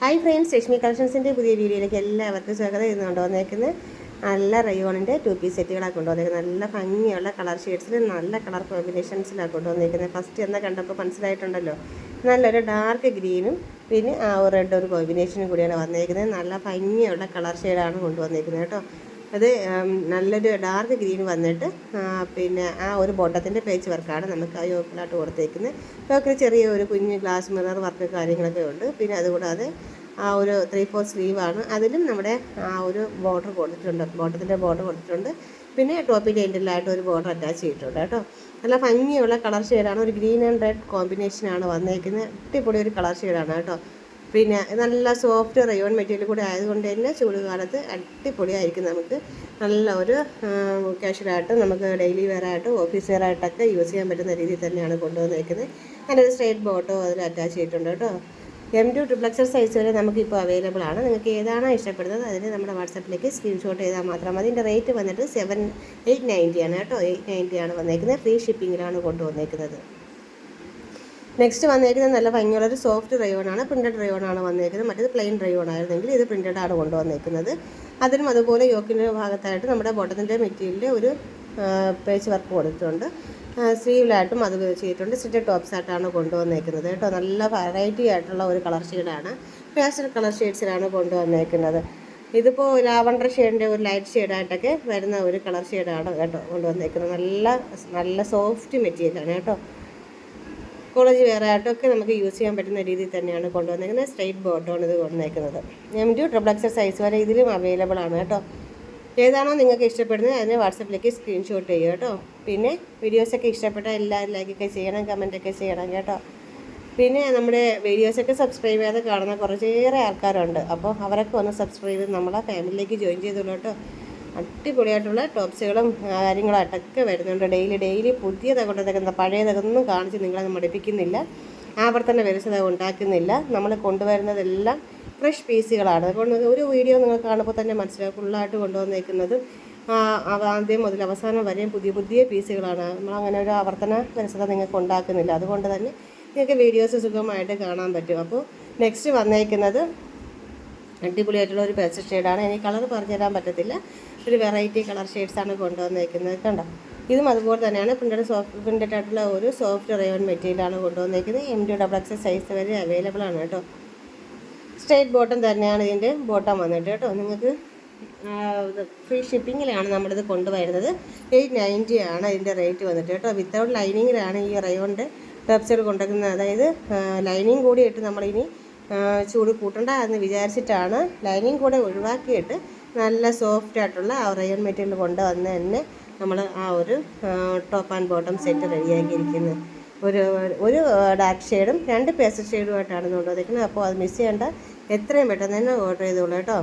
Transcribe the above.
Hi friends Rashmi കളക്ഷൻസിന്റെ പുതിയ വീഡിയോയിലേക്ക് എല്ലാവർക്കും സ്വാഗതം. ഇന്ന് കൊണ്ടുവന്നേക്കുന്നത് നല്ല റയോണിന്റെ ടു പീസ് സെറ്റുകളാണ് കൊണ്ടുവന്നേക്കുന്നത്. നല്ല ഭംഗിയുള്ള കളർ ഷെയ്ഡ്സിൽ നല്ല കളർ കോമ്പിനേഷൻസിലാണ് കൊണ്ടുവന്നേക്കുന്നത്. ഫസ്റ്റ് എന്താ കണ്ടപ്പോൾ മനസ്സിലായിട്ടുണ്ടല്ലോ. നല്ലൊരു ഡാർക്ക് ഗ്രീനും പിന്നെ ആ റെഡ് ഒരു കോമ്പിനേഷനും കൂടിയാണ് വന്നേക്കുന്നത്. നല്ല ഭംഗിയുള്ള കളർ ഷെയ്ഡാണ് കൊണ്ടുവന്നേക്കുന്നത് കേട്ടോ. അത് നല്ലൊരു ഡാർക്ക് ഗ്രീൻ വന്നിട്ട് പിന്നെ ആ ഒരു ബോട്ടത്തിന്റെ പേച്ച് വർക്കാണ് നമുക്ക് ആ യോക്കിലായിട്ട് കൊടുത്തേക്കുന്നത്. യോക്കിൽ ചെറിയ ഒരു കുഞ്ഞ് ഗ്ലാസ് മിറർ വർക്ക് കാര്യങ്ങളൊക്കെ ഉണ്ട്. പിന്നെ അതുകൂടാതെ ആ ഒരു ത്രീ ഫോർ സ്ലീവാണ് അതിലും നമ്മുടെ ആ ഒരു ബോർഡർ കൊടുത്തിട്ടുണ്ട്. ബോട്ടത്തിന്റെ ബോർഡർ കൊടുത്തിട്ടുണ്ട്. പിന്നെ ടോപ്പിന്റെ എൻഡിലായിട്ട് ഒരു ബോർഡർ അറ്റാച്ച് ചെയ്തിട്ടുണ്ട് കേട്ടോ. നല്ല ഭംഗിയുള്ള കളർ ഷെയ്ഡാണ് ഒരു ഗ്രീൻ ആൻഡ് റെഡ് കോമ്പിനേഷനാണ് വന്നേക്കുന്നത്. അടിപൊളി ഒരു കളർ ഷെയ്ഡാണ് കേട്ടോ. പിന്നെ നല്ല സോഫ്റ്റ് റയോൺ മെറ്റീരിയൽ കൂടെ ആയതുകൊണ്ട് തന്നെ ചൂട് കാലത്ത് അടിപൊളിയായിരിക്കും നമുക്ക്. നല്ല ഒരു കാഷ്വലായിട്ട് നമുക്ക് ഡെയിലി വെയറായിട്ട് ഓഫീസ് വെയർ ആയിട്ടൊക്കെ യൂസ് ചെയ്യാൻ പറ്റുന്ന രീതിയിൽ തന്നെയാണ് കൊണ്ടുവന്നിരിക്കുന്നത് കൊണ്ടുവന്നേക്കുന്നത്. ഒരു സ്ട്രേറ്റ് ബോട്ടോ അതിൽ അറ്റാച്ച് ചെയ്തിട്ടുണ്ട് കേട്ടോ. എം ടു ട്രിപ്ലക്സർ സൈസ് വരെ നമുക്കിപ്പോൾ അവൈലബിൾ ആണ്. നിങ്ങൾക്ക് ഏതാണോ ഇഷ്ടപ്പെടുന്നത് അതിന് നമ്മുടെ വാട്സപ്പിലേക്ക് സ്ക്രീൻഷോട്ട് ചെയ്താൽ മാത്രം മതി. ഇതിന്റെ റേറ്റ് വന്നിട്ട് സെവൻ എയ്റ്റ് നയന്റി ആണ് കേട്ടോ. എയ്റ്റ് നയന്റി ആണ് വന്നേക്കുന്നത്. ഫ്രീ ഷിപ്പിങ്ങിലാണ് കൊണ്ടുവന്നേക്കുന്നത്. നെക്സ്റ്റ് വന്നേക്കുന്നത് നല്ല ഭംഗിയുള്ളൊരു സോഫ്റ്റ് റയോണാണ് പ്രിന്റഡ് റയോണാണ് വന്നേക്കുന്നത്. മറ്റേത് പ്ലെയിൻ റയോൺ ആയിരുന്നെങ്കിൽ ഇത് പ്രിന്റഡ് ആണ് കൊണ്ടുവന്നേക്കുന്നത്. അതിനും അതുപോലെ യോക്കിന്റെ ഭാഗത്തായിട്ട് നമ്മുടെ ബോട്ടത്തിന്റെ മെറ്റീരിയലിന്റെ ഒരു പേച്ച് വർക്ക് കൊടുത്തിട്ടുണ്ട്. സ്ലീവിലായിട്ടും അത് ചെയ്തിട്ടുണ്ട്. സ്റ്റിറ്റ് ടോപ്സ് ആയിട്ടാണ് കൊണ്ടുവന്നേക്കുന്നത് കേട്ടോ. നല്ല വെറൈറ്റി ആയിട്ടുള്ള ഒരു കളർ ഷെയ്ഡാണ് പേസ്റ്റൽ കളർ ഷെയ്ഡ്സിലാണ് കൊണ്ടുവന്നേക്കുന്നത്. ഇതിപ്പോൾ ലാവണ്ടർ ഷെയ്ഡിന്റെ ഒരു ലൈറ്റ് ഷെയ്ഡായിട്ടൊക്കെ വരുന്ന ഒരു കളർ ഷെയ്ഡാണ് കേട്ടോ കൊണ്ടുവന്നേക്കുന്നത്. നല്ല നല്ല സോഫ്റ്റ് മെറ്റീരിയലാണ് കേട്ടോ. കോളേജ് ആയിട്ടും ഒക്കെ നമുക്ക് യൂസ് ചെയ്യാൻ പറ്റുന്ന രീതിയിൽ തന്നെയാണ് കൊണ്ടുവന്നേക്കുന്നത്. സ്ട്രൈറ്റ് ആണ് ഇത് കൊണ്ടുവന്നേക്കുന്നത്. എം ടു ട്രിപ്പിൾ സൈസ് വരെ ഇതിലും അവൈലബിൾ ആണ് കേട്ടോ. ഏതാണോ നിങ്ങൾക്ക് ഇഷ്ടപ്പെടുന്നത് അതിനെ വാട്സപ്പിലേക്ക് സ്ക്രീൻഷോട്ട് ചെയ്യുക കേട്ടോ. പിന്നെ വീഡിയോസൊക്കെ ഇഷ്ടപ്പെട്ട എല്ലാ ലൈക്കൊക്കെ ചെയ്യണം കമന്റൊക്കെ ചെയ്യണം കേട്ടോ. പിന്നെ നമ്മുടെ വീഡിയോസൊക്കെ സബ്സ്ക്രൈബ് ചെയ്യാതെ കാണുന്ന കുറച്ചേറെ ആൾക്കാരുണ്ട്. അപ്പോൾ അവരൊക്കെ ഒന്ന് സബ്സ്ക്രൈബ് ചെയ്ത് നമ്മളെ ഫാമിലിയിലേക്ക് ജോയിൻ ചെയ്തോളൂ കേട്ടോ. അടിപൊളിയായിട്ടുള്ള ടോപ്സുകളും കാര്യങ്ങളായിട്ടൊക്കെ വരുന്നുണ്ട്. ഡെയിലി ഡെയിലി പുതിയതൊക്കെ പഴയതൊന്നും കാണിച്ച് നിങ്ങളെ മടിപ്പിക്കുന്നില്ല. ആവർത്തന വിരസത ഉണ്ടാക്കുന്നില്ല. നമ്മൾ കൊണ്ടുവരുന്നതെല്ലാം ഫ്രഷ് പീസുകളാണ്. അതുകൊണ്ട് ഒരു വീഡിയോ നിങ്ങൾ കാണുമ്പോൾ തന്നെ മനസ്സിലാവും. ഫുള്ളായിട്ട് കൊണ്ടുവന്നേക്കുന്നത് ആദ്യം മുതൽ അവസാനം വരെയും പുതിയ പുതിയ പീസുകളാണ്. നമ്മളങ്ങനെ ഒരു ആവർത്തന വിരസത നിങ്ങൾക്ക് ഉണ്ടാക്കുന്നില്ല. അതുകൊണ്ട് തന്നെ നിങ്ങൾക്ക് വീഡിയോസ് സുഖമായിട്ട് കാണാൻ പറ്റും. അപ്പോൾ നെക്സ്റ്റ് വന്നേക്കുന്നത് അടിപൊളിയായിട്ടുള്ള ഒരു പേസ്റ്റ് ഷെയ്ഡാണ്. എനിക്ക് കളർ പറഞ്ഞുതരാൻ പറ്റത്തില്ല. ഒരു വെറൈറ്റി കളർ ഷെയ്ഡ്സാണ് കൊണ്ടുവന്നേക്കുന്നത്. കണ്ടോ? ഇതും അതുപോലെ തന്നെയാണ് പ്രിന്റഡ് സോഫ്റ്റ് പ്രിന്റഡ് ആയിട്ടുള്ള ഒരു സോഫ്റ്റ് റയോൺ മെറ്റീരിയലാണ് കൊണ്ടുവന്നേക്കുന്നത്. M D double X size വരെ അവൈലബിൾ ആണ് കേട്ടോ. സ്ട്രേറ്റ് ബോട്ടം തന്നെയാണ് ഇതിന്റെ ബോട്ടം വന്നിട്ട് കേട്ടോ. നിങ്ങൾക്ക് ഫ്രീ ഷിപ്പിങ്ങിലാണ് നമ്മളിത് കൊണ്ടുവരുന്നത്. എയ്റ്റ് നയന്റി ആണ് ഇതിന്റെ റേറ്റ് വന്നിട്ട് കേട്ടോ. വിത്തൗട്ട് ലൈനിങ്ങിലാണ് ഈ റയോണിന്റെ വെബ്സൈറ്റ് കൊണ്ടുവരുന്നത്. അതായത് ലൈനിങ് കൂടിയിട്ട് നമ്മളിനി ചൂട് കൂട്ടണ്ട എന്ന് വിചാരിച്ചിട്ടാണ് ലൈനിങ് കൂടെ ഒഴിവാക്കിയിട്ട് നല്ല സോഫ്റ്റ് ആയിട്ടുള്ള റയൺ മെറ്റീരിയൽ കൊണ്ടുവന്ന് തന്നെ നമ്മൾ ആ ഒരു ടോപ്പ് ആൻഡ് ബോട്ടം സെറ്റ് റെഡിയാക്കിയിരിക്കുന്നത് ഒരു ഒരു ഡാർക്ക് ഷെയ്ഡും രണ്ട് പേസ്റ്റ് ഷെയ്ഡുമായിട്ടാണ് കൊണ്ടുവന്നിരിക്കുന്നത്. അപ്പോൾ അത് മിസ് ചെയ്യേണ്ട. എത്രയും പെട്ടെന്ന് തന്നെ ഓർഡർ ചെയ്തോളൂ കേട്ടോ.